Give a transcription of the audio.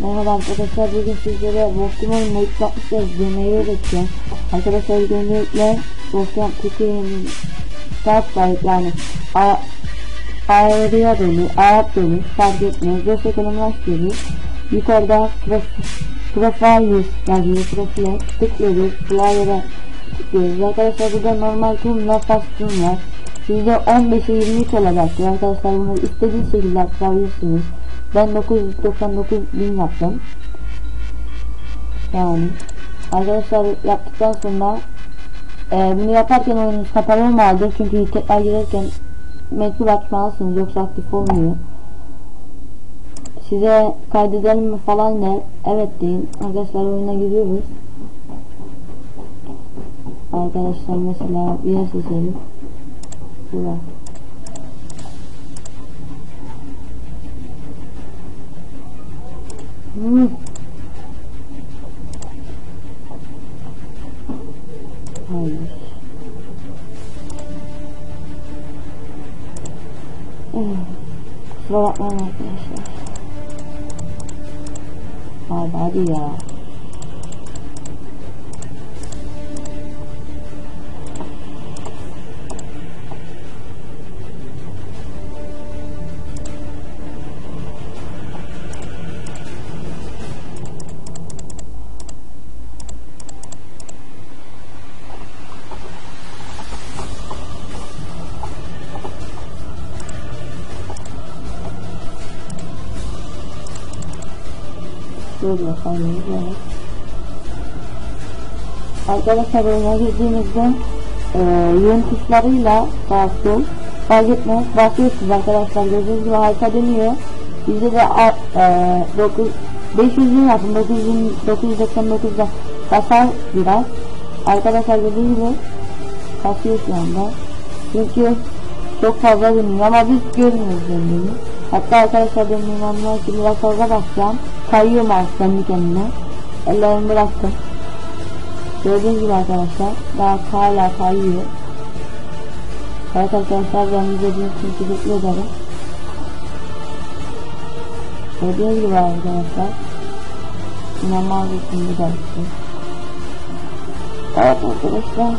Merhaba arkadaşlar bugün sizlere Optimum Mate yapmışız deneyi öğreteceğim. Arkadaşlar öncelikle Optimum Tekin Startlight yani A Aeriya dolu, Arap dolu fark etmiyor. Göz ekonomi açıyoruz. Yukarıda Profiles yazıyor. Profile tıklıyoruz. Flyer'a tıklıyoruz. Arkadaşlar burada normal tümle fast var. Sizde 15'e 23 olarak arkadaşlar bunu istediğiniz şekilde aktarabilirsiniz. Ben 999 bin yaptım. Yani arkadaşlar yaptıktan sonra e, bunu yaparken oyununuz kapalı olmalıdır çünkü tekrar girerken mecbur açmalısınız yoksa aktif olmuyor. Size kaydedelim mi falan ne? Evet deyin. Arkadaşlar oyuna giriyoruz. Arkadaşlar mesela bir yer seçelim. Burası. Oh, my likeness. My body, uh... Şöyle bakalım. Evet. Arkadaşlar oyuna girdiğimizde e, yön tuşlarıyla sağ fark etmez basıyorsunuz arkadaşlar gördüğünüz gibi harita dönüyor. Bizde de e, 9 500 bin yapın 900 999'da kasar biraz. Arkadaşlar gördüğünüz gibi kasıyor şu anda. Çünkü çok fazla dönüyor ama biz görmüyoruz döndüğünü. Hatta arkadaşlar benim inanmaya ki biraz fazla basacağım. Kayıyor mouse kendi kendine. Ellerimi bıraktım. Gördüğünüz gibi arkadaşlar daha hala kayıyor. Evet arkadaşlar ben izlediğiniz için teşekkür ederim. Gördüğünüz gibi arkadaşlar. İnanmaz için bir de Evet arkadaşlar.